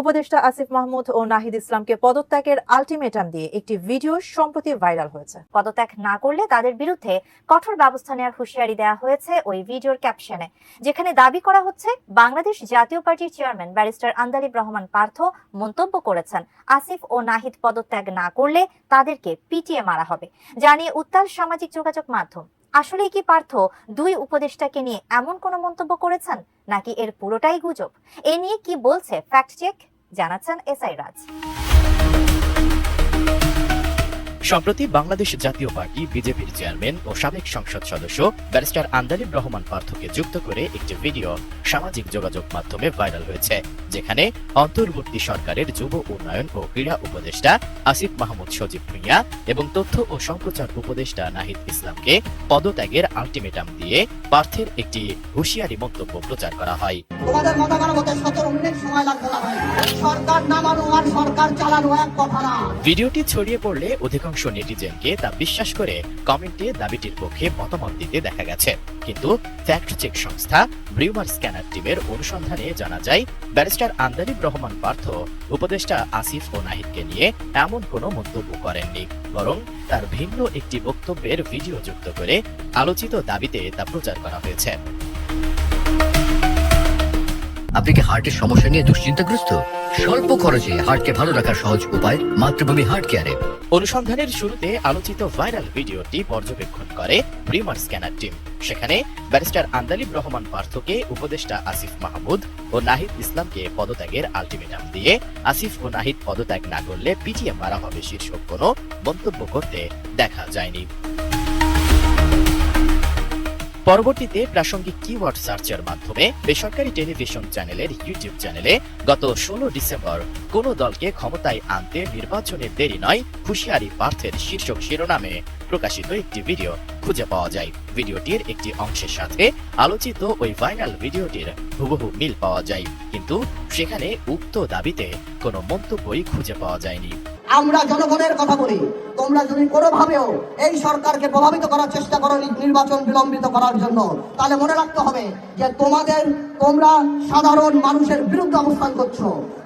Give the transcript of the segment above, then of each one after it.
উপদেষ্টা আসিফ মাহমুদ ও নাহিদ ইসলামকে পদত্যাগের আলটিমেটাম দিয়ে একটি ভিডিও সম্প্রতি ভাইরাল হয়েছে। পদত্যাগ না করলে তাদের বিরুদ্ধে কঠোর ব্যবস্থা নেওয়ার হুঁশিয়ারি দেওয়া হয়েছে ওই ভিডিওর ক্যাপশনে। যেখানে দাবি করা হচ্ছে, বাংলাদেশ জাতীয় পার্টির চেয়ারম্যান ব্যারিস্টার আন্দালিব রহমান পার্থ মন্তব্য করেছেন, আসিফ ও নাহিদ পদত্যাগ না করলে তাদেরকে পিটিয়ে মারা হবে। জানিয়ে উত্তাল সামাজিক যোগাযোগ মাধ্যম। আসলে কি পার্থ দুই উপদেষ্টাকে নিয়ে এমন কোনো মন্তব্য করেছেন? নাকি এর পুরোটাই গুজব? এ নিয়ে কি বলছে? ফ্যাক্ট চেক জানাচ্ছেন এসআই রাজ। সম্প্রতি বাংলাদেশ জাতীয় পার্টি বিজেপির চেয়ারম্যান ও সাবেক সংসদ সদস্য ব্যারিস্টার আন্দালিব রহমান পার্থকে যুক্ত করে একটি ভিডিও সামাজিক যোগাযোগ মাধ্যমে ভাইরাল হয়েছে যেখানে অন্তর্বর্তী সরকারের যুব উন্নয়ন ও ক্রীড়া উপদেষ্টা আসিফ মাহমুদ সজীব ভুঁইয়া এবং তথ্য ও সম্প্রচার উপদেষ্টা নাহিদ ইসলামকে পদত্যাগের আলটিমেটাম দিয়ে পার্থের একটি হুঁশিয়ারি মন্তব্য প্রচার করা হয়। তোমাদের মাথা খারাপ হতে সতেরো মিনিট সময় লাগবে সরকার নামানো আর সরকার চালানো এক কথা না। ভিডিওটি ছড়িয়ে পড়লে অধিকাংশ নেটিজেনকে তা বিশ্বাস করে কমেন্টে দাবিটির পক্ষে মতামত দিতে দেখা গেছে। কিন্তু ফ্যাক্ট চেক সংস্থা ব্রিউমার স্ক্যানার টিমের অনুসন্ধানে জানা যায়, ব্যারিস্টার আন্দালিব রহমান পার্থ উপদেষ্টা আসিফ ও নাহিদকে নিয়ে এমন কোনো মন্তব্য করেননি, বরং তার ভিন্ন একটি বক্তব্যের ভিডিও যুক্ত করে আলোচিত দাবিতে তা প্রচার করা হয়েছে। আপনি কি হার্টের সমস্যা নিয়ে দুশ্চিন্তাগ্রস্ত? স্বল্প খরচে হার্টকে ভালো রাখার সহজ উপায় মাতৃভূমি হার্ট কেয়ারে। অনুসন্ধানের শুরুতে আলোচিত ভাইরাল ভিডিওটি পর্যবেক্ষণ করে ব্রিমার স্ক্যানার টিম। সেখানে ব্যারিস্টার আন্দালিব রহমান পার্থকে উপদেষ্টা আসিফ মাহমুদ ও নাহিদ ইসলামকে পদত্যাগের আলটিমেটাম দিয়ে আসিফ ও নাহিদ পদত্যাগ না করলে পিটিএ মারা হবে শীর্ষক কোনো মন্তব্য করতে দেখা যায়নি। পরবর্তীতে প্রাসঙ্গিক কিওয়ার্ড সার্চের মাধ্যমে বেসরকারি টেলিভিশন চ্যানেলের ইউটিউব চ্যানেলে গত ষোলো ডিসেম্বর কোন দলকে ক্ষমতায় আনতে নির্বাচনে দেরি নয়, হুঁশিয়ারি পার্থের শীর্ষক শিরোনামে প্রকাশিত একটি ভিডিও খুঁজে পাওয়া যায়। ভিডিওটির একটি অংশের সাথে আলোচিত ওই ভাইরাল ভিডিওটির হুবহু মিল পাওয়া যায়। কিন্তু সেখানে উক্ত দাবিতে কোনো মন্তব্যই খুঁজে পাওয়া যায়নি। আমরা জনগণের কথা বলি। তোমরা যদি কোনোভাবেও এই সরকারকে প্রভাবিত করার চেষ্টা করো নির্বাচন বিলম্বিত করার জন্য, তাহলে মনে রাখতে হবে যে তোমাদের, তোমরা সাধারণ মানুষের বিরুদ্ধে অবস্থান করছ।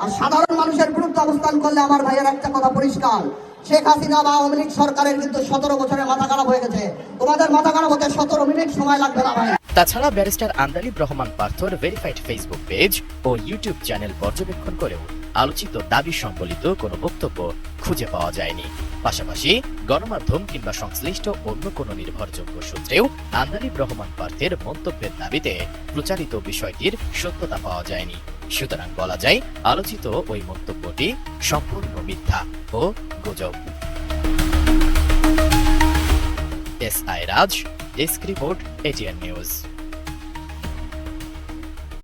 আর সাধারণ মানুষের বিরুদ্ধে অবস্থান করলে আমার ভাইয়ের একটা কথা পরিষ্কার। শেখ হাসিনা বা আওয়ামী লীগ সরকারের কিন্তু সতেরো বছরে মাথা খারাপ হয়ে গেছে। তোমাদের মাথা খারাপ হতে সতেরো মিনিট সময় লাগবে না ভাই। তাছাড়া ব্যারিস্টার আন্দালিব রহমান পার্থর ভেরিফাইড ফেসবুক পেজ ও ইউটিউব চ্যানেল পর্যবেক্ষণ করেও আলোচিত দাবি সম্বলিত কোনো বক্তব্য খুঁজে পাওয়া যায়নি। পাশাপাশি গণমাধ্যম কিংবা সংশ্লিষ্ট অন্য কোনো নির্ভরযোগ্য সূত্রেও আন্দালিব রহমান পার্থের মন্তব্যের দাবিতে প্রচারিত বিষয়টির সত্যতা পাওয়া যায়নি। সুতরাং বলা যায়, আলোচিত ওই মন্তব্যটি সম্পূর্ণ মিথ্যা ও গুজব। S I Raj, desk report, ATN news.